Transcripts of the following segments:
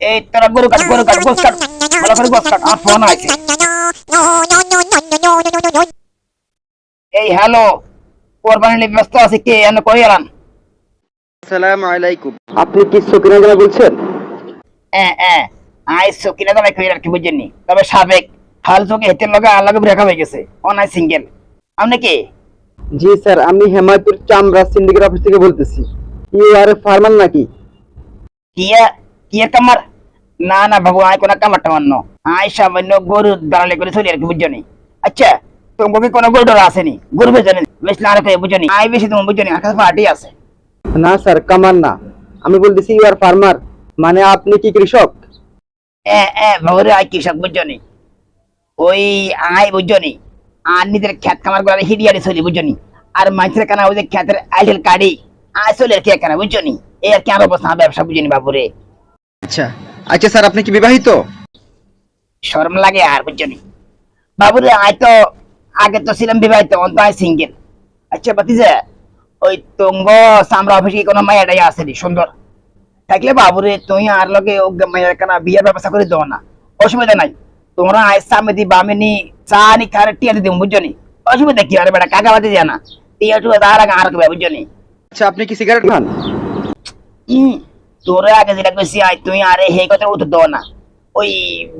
এই তোরা গরু কাট গরু কাট গোস কাট। ভালো করে গোস কাট। আমার ফোন আছে। এই হ্যালো। কোরবানির ব্যস্ত আছে কে? এনে কই এলাম? আসসালামু আলাইকুম আপনি কি সকিনা জানা বলছেন? হ্যাঁ হ্যাঁ আই সকিনা দামে কই আর কি বুঝেননি? তবে সাবেক হাল চোখে হেতের লগে আর লগে ব্রেকআপ হয়ে গেছে। অনাই সিঙ্গেল। আপনি কে? জি স্যার আমি হেমায়তুর চামড়া সিন্ডিকেট অফিস থেকে বলতেছি। ইউ আর ফার্মার নাকি? কিয়া কিয়া কামার? না না বাবু আয় কোন কামার টামার ন আয় সামান্য গরু দাঁড়ালে করে চলি আর কি বুঝছনি আচ্ছা তোমাকে কোনো গরু আসেনি গরু বেচনি বেশ না রেখে বুঝছনি আয় বেশি তুমি বুঝছনি আর কাছে পার্টি আছে। না স্যার কামার না। আমি বলতেছি ইউ আর ফার্মার মানে আপনি কি কৃষক? এ এ বাবুরে আয় কৃষক বুঝছনি ওই আয় বুঝছনি আর নিজের খ্যাত খামার করে হিডিয়ারি চলি বুঝছনি আর মানুষের কানা ওই যে খ্যাতের আইডেল কাড়ি আয় চলে আর কি কেন বুঝছনি এই আর কি আর অবস্থা ব্যবসা বুঝিনি বাবুরে আচ্ছা। আচ্ছা স্যার আপনি কি বিবাহিত? শরম লাগে আর বুঝছনি বাবুরে আয় তো আগে তো ছিলাম বিবাহিত অন্ত সিঙ্গেল আচ্ছা বাতিজা ওই তঙ্গ সামরা অফিসে কোনো মায়াটাই আসেনি সুন্দর। থাকলে বাবুরে তুই আর লগে ও মায়ের কানা বিয়ের ব্যবস্থা করে দেবো না। অসুবিধা নাই। তোমরা আয় সামনে দি বামেনি চা নি খারে টিয়া দিদি বুঝছনি অসুবিধা কি আরে বেটা কাকা বাতি না। টিয়া টুয়া তার আগে আর বুঝছনি আচ্ছা আপনি কি সিগারেট খান? তোরে আগে যেটা কইছি আয় তুই আরে হে কথা উত্তর দেবো না। ওই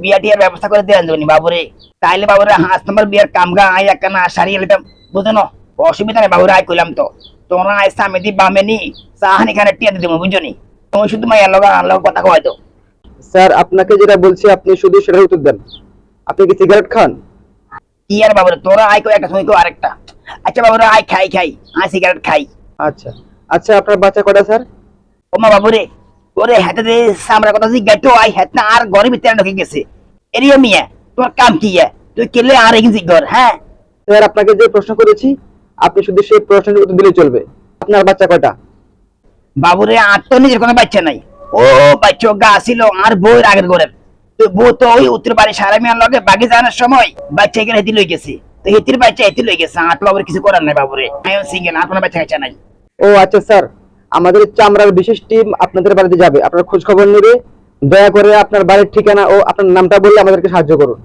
বিয়া টিয়ার ব্যবস্থা করে দেন যাবনি বাবুরে। তাইলে বাবুরে হাঁস তোমার বিয়ার কামগা আয় একটা না সারিয়ে নিতাম বুঝো না অসুবিধা নেই বাবুরে আয় কইলাম তো। তোমরা আয় সামনে দি বামে নি চাহানি খানে টিয়া দিতে বুঝছ নি? তুমি শুধু মাইয়ার লগা আর কথা কয় তো স্যার আপনাকে যেটা বলছি আপনি শুধু সেটার উত্তর দেন। আপনি কি সিগারেট খান? কি আর বাবুরে তোরা আয় কই একটা তুমি কই আরেকটা। আচ্ছা বাবুরে আয় খাই খাই আয় সিগারেট খাই। আচ্ছা। আচ্ছা আপনার বাচ্চা কটা স্যার? ওমা বাবুরে ওরে হাতে দে সামরা কথা জিজ্ঞাসা আই হাত না আর ঘরের ভিতরে ঢুকে গেছে। এরিয়া মিয়া তোর কাম কি? তুই কেলে আর এগিয়ে ঘর হ্যাঁ? স্যার আপনাকে যে প্রশ্ন করেছি আপনি শুধু সেই প্রশ্নের উত্তর দিলে চলবে। আপনার বাচ্চা কটা বাবুরে আর তো নিজের কোনো বাচ্চা নাই। ও বাচ্চা গা ছিল আর বউয়ের আগের ঘরের। তো বউ তো ওই উত্তর বাড়ি সারা মিয়ার লগে বাগে জানার সময় বাচ্চা এখানে হেতি লই গেছে। তো হেতির বাচ্চা হেতি লই গেছে তো বাবুর কিছু করার নাই বাবুরে। আমি সিঙ্গেল আর কোনো বাচ্চা কাচ্চা নাই। ও আচ্ছা স্যার। আমাদের চামড়ার বিশেষ টিম আপনাদের বাড়িতে যাবে। আপনার খোঁজ খবর নেবে দয়া করে আপনার বাড়ির ঠিকানা ও আপনার নামটা বললে আমাদেরকে সাহায্য করুন।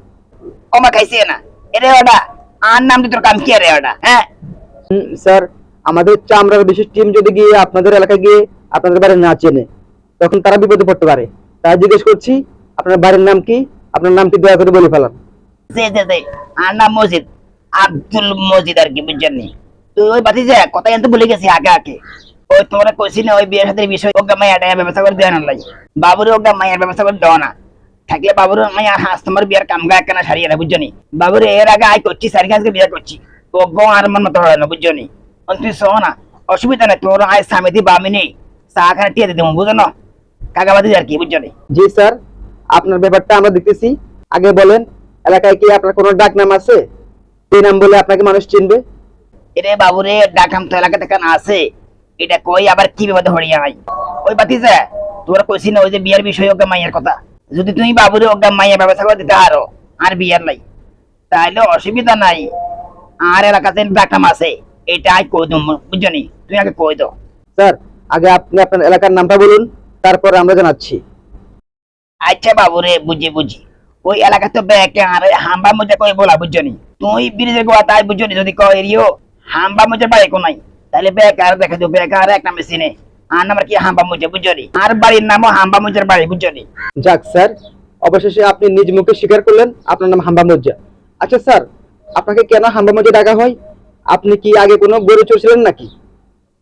ওমা খাইছে না। এরে ওটা আর নাম তোর কাম কি রে ওটা হ্যাঁ? স্যার আমাদের চামড়ার বিশেষ টিম যদি গিয়ে আপনাদের এলাকায় গিয়ে আপনাদের বাড়ি না চেনে তখন তারা বিপদে পড়তে পারে। তাই জিজ্ঞেস করছি আপনার বাড়ির নাম কি? আপনার নাম কি দয়া করে বলে ফেলান। যে যে যে আর নাম মসজিদ আব্দুল মসজিদ আর কি বুঝছেন তুই ওই বাতি যা কথা জানতে ভুলে গেছি আগে আগে। ওই তোমরা কইছি না ওই বিয়ের সাথে বিষয় মাইয়া টাইয়া ব্যবস্থা করে দেওয়া নাই বাবুরে ওগা মাইয়ার ব্যবস্থা করে দেওয়া না। থাকলে বাবুরে মাইয়া হাস তোমার বিয়ার কাম গা সারিয়ে না বুঝছ নি? বাবুরে এর আগে আয় করছি সারি আজকে বিয়ে করছি। আর মন মতো হয় না বুঝছ নি? শো না অসুবিধা নেই তোর আয় সামিতি বামিনি চা খানে টিয়ে দিতে বুঝো না? কাকাবাদি আর কি বুঝছ নি? জি স্যার আপনার ব্যাপারটা আমরা দেখতেছি। আগে বলেন এলাকায় কি আপনার কোনো ডাক নাম আছে? এই নাম বলে আপনাকে মানুষ চিনবে? এরে বাবুরে ডাকাম তো এলাকাতে কেন আছে। এটা কই আবার কি বিপদে হরিয়া আই? ওই বাতিজা তোরা কইছি না ওই যে বিয়ার বিষয় ওকে মাইয়ের কথা। যদি তুমি বাবুরে ওকে মাইয়ের ব্যবস্থা করে দিতে আরও আর বিয়ার নাই। তাহলে অসুবিধা নাই। আর এলাকাতে ডাকাম আছে এটা আই কই দম বুঝছনি তুই আগে কই দাও। স্যার আগে আপনি আপনার এলাকার নামটা বলুন তারপর আমরা জানাচ্ছি। আচ্ছা বাবুরে বুঝি বুঝি। ওই এলাকা তো ব্যাকে আর হাম্বা মজা কই বলা বুঝছনি তুই ব্রিজের গোয়া তাই বুঝছনি যদি কই এরিও হাম্বা মজা পাই কো নাই। তাহলে বেকার দেখা দিও বেকার একটা মেশিনে আর নাম্বার কি হাম্বা মজা বুঝছনি আর বাড়ির নামও হাম্বা মজার বাড়ি বুঝছনি যাক স্যার অবশেষে আপনি নিজ মুখে স্বীকার করলেন আপনার নাম হাম্বা মজ্জা আচ্ছা স্যার আপনাকে কেন হাম্বা মজ্জা ডাকা হয়? আপনি কি আগে কোনো গরু চড়ছিলেন নাকি?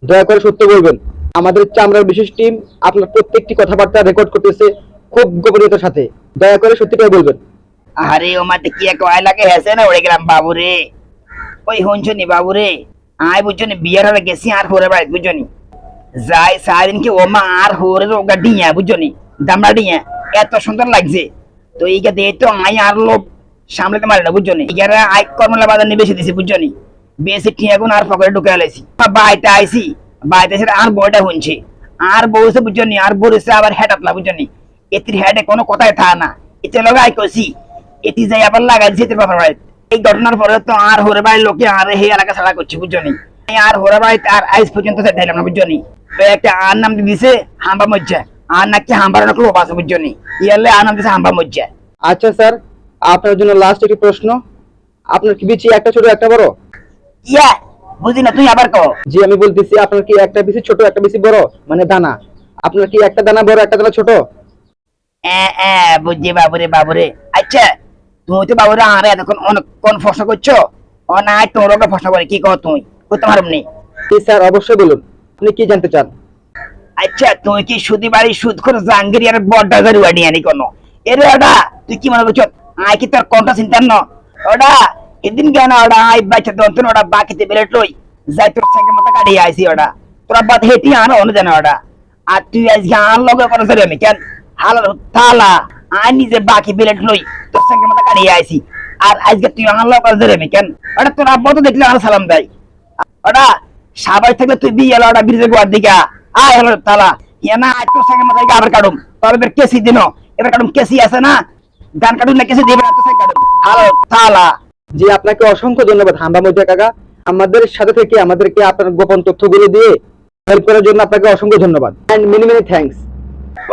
দয়া করে সত্য বলবেন আমাদের চামড়ার বিশেষ টিম আপনার প্রত্যেকটি কথাবার্তা রেকর্ড করতেছে খুব গোপনীয়তার সাথে। দয়া করে সত্যিটাই বলবেন। আরে ও মাতে কি এক লাগে হেসে না উড়ে গেলাম বাবুরে। ওই হুনছনি বাবুরে। আয় বুঝছনি বিয়ার হলে গেছি আর হোরে বাড়ি বুঝছনি যাই সারাদিন কি ওমা আর হোরে ওগা ডিয়া বুঝছনি দামড়া ডিয়া এত সুন্দর লাগছে। তো এইটা দিয়ে তো আই আর লোভ সামলাতে পারে না বুঝছনি এগারে আই কর্মলা বাজার নিয়ে বেশি দিছি বুঝছনি বেশি ঠিক এখন আর পকেটে ঢুকে আলাইছি বাইতে আইছি বাইতে এসে আর বউটা শুনছি। আর বউসে বুঝছনি আর বউসে আবার হেড আপলা বুঝছনি এটির হেডে কোনো কথাই থা না। এতে লগে আই কইছি এটি যাই আবার লাগাই দিয়েছে বাবার বাড়িতে। এই ঘটনার পরে তো আর হোরে বাড়ির লোকে আর হে এলাকা ছাড়া করছে বুঝছনি আর হোরে বাড়িতে আর আইস পর্যন্ত ধাইলাম না বুঝছনি তো একটা আর নাম দিছে হাম্বা মজ্জা। আর নাকি হাম্বার নাকি লোক আছে বুঝছনি ইয়ালে আনাম দিছে হাম্বা মজ্জা। আচ্ছা স্যার আপনার জন্য লাস্ট একটি প্রশ্ন। আপনার কি বিচি একটা ছোট একটা বড়? ইয়া বুঝি না তুই আবার কো জি আমি বলতেছি আপনার কি একটা বেশি ছোট একটা বেশি বড়? মানে দানা। আপনার কি একটা দানা বড় একটা দানা ছোট? এ এ বুঝি বাবুরে বাবুরে। আচ্ছা তুমি তো বাবুরে আরে এতক্ষণ কোন প্রশ্ন করছ? ও না তোর ওকে প্রশ্ন করে কি কো তুই? করতে পারব নি? জি স্যার অবশ্যই বলুন। আপনি কি জানতে চান? আচ্ছা তুই কি সুদি বাড়ি সুদ করে জাঙ্গিরি আর বড্ডা ওয়াডি আনি কোনো? এরে ওটা তুই কি মনে করছ? আয় কি তোর কোনটা চিন্তার ন? ওটা এদিন কেন ওটা আই বাচ্চা দন্তন ওটা বাকিতে বেলেট লই যাই তোর সঙ্গে মাথা কাটিয়ে আইসি ওটা তোরা বাদ হেঁটি আনো অন্য জানে ওটা আর তুই আজকে আন লগে করে আমি কেন? হালার তালা আই নিজে বাকি বেলেট লই তোর সঙ্গে মাথা কাটিয়ে আইসি আর আজকে তুই লগে করে ধরে আমি কেন? ওটা তোর আব্বা তো দেখলে আমার সালাম দেয়। ওটা সাবাই থাকলে তুই বিয়ে এলো ওটা ব্রিজে গোয়ার দিকে আয়। হলো তালা। ইয়া না আজ তোর সঙ্গে মাথায় আবার কাটুম। তবে এবার কেসি দিন। এবার কাটুম কেসি আছে না? গান কাটুন না কেসি দিবে না তোর সঙ্গে কাটুম। হ্যালো তালা। জি আপনাকে অসংখ্য ধন্যবাদ হাম্বা মজা কাকা। আমাদের সাথে থেকে আমাদেরকে আপনার গোপন তথ্যগুলো দিয়ে হেল্প করার জন্য আপনাকে অসংখ্য ধন্যবাদ। এন্ড মেনি মেনি থ্যাঙ্কস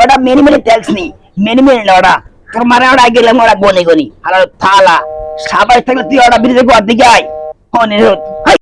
ওটা মেনি মেনি ট্যাক্স নি। মেনি মেনে না ওটা তোর মারে ওটা গেলে ওরা বনে গনি। আর থালা। সাবাই থাকলে তুই ওটা বিরে গোয়ার দিকে আয়। হনি